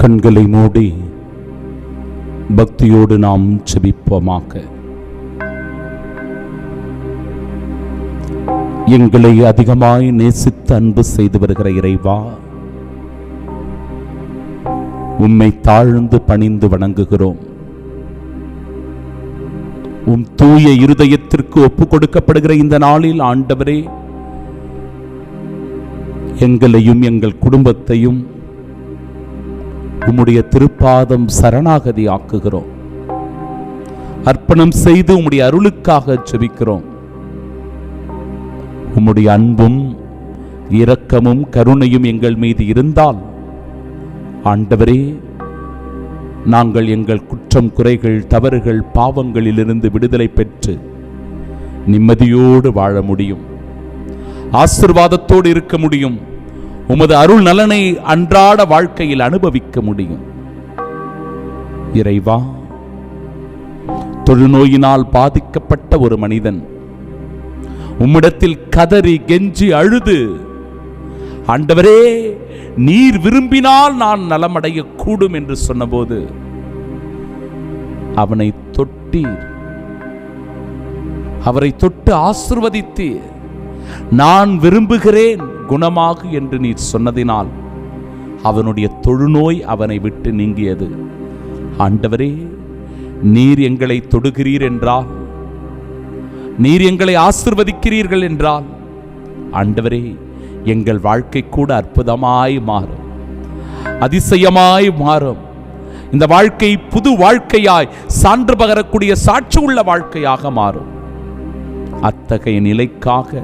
கண்களை மூடி பக்தியோடு நாம் செபிப்போமாக. எங்களை அதிகமாய் நேசித்து அன்பு செய்து வருகிற இறைவா உம்மை தாழ்ந்து பணிந்து வணங்குகிறோம். உம் தூய இருதயத்திற்கு ஒப்பு கொடுக்கப்படுகிற இந்த நாளில் ஆண்டவரே எங்களையும் எங்கள் குடும்பத்தையும் உம்முடைய திருப்பாதம் சரணாகதி ஆக்குகிறோம் அர்ப்பணம் செய்து உம்முடைய அருளுக்காக ஜெபிக்கிறோம். உம்முடைய அன்பும் இரக்கமும் கருணையும் எங்கள் மீது இருந்தால் ஆண்டவரே நாங்கள் எங்கள் குற்றம் குறைகள் தவறுகள் பாவங்களிலிருந்து விடுதலை பெற்று நிம்மதியோடு வாழ முடியும். ஆசிர்வாதத்தோடு இருக்க முடியும். உமது அருள் நலனை அன்றாட வாழ்க்கையில் அனுபவிக்க முடியும். இறைவா தொழுநோயினால் பாதிக்கப்பட்ட ஒரு மனிதன் உம்மிடத்தில் கதறி கெஞ்சி அழுது ஆண்டவரே நீர் விரும்பினால் நான் நலமடைய கூடும் என்று சொன்னபோது அவனை தொட்டீர். அவரை தொட்டு ஆசிர்வதித்தீர். நான் விரும்புகிறேன். குணமாகு என்று நீர் சொன்னதினால் அவனுடைய தொழுநோய் அவனை விட்டு நீங்கியது. ஆண்டவரே நீர் எங்களை தொடுகிறீர் என்றால் நீர் எங்களை ஆசிர்வதிக்கிறீர்கள் என்றால் ஆண்டவரே எங்கள் வாழ்க்கை கூட அற்புதமாய் மாறும் அதிசயமாய் மாறும். இந்த வாழ்க்கை புது வாழ்க்கையாய் சான்று பகரக்கூடிய சாட்சி உள்ள வாழ்க்கையாக மாறும். அத்தகைய நிலைக்காக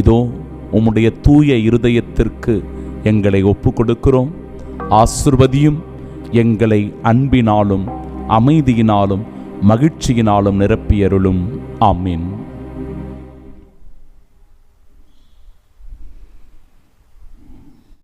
இதோ உம்முடைய தூய இருதயத்திற்கு எங்களை ஒப்பு கொடுக்கிறோம் ஆசிர்வதியும் எங்களை அன்பினாலும் அமைதியினாலும் மகிழ்ச்சியினாலும் நிரப்பியருளும். ஆமீன்.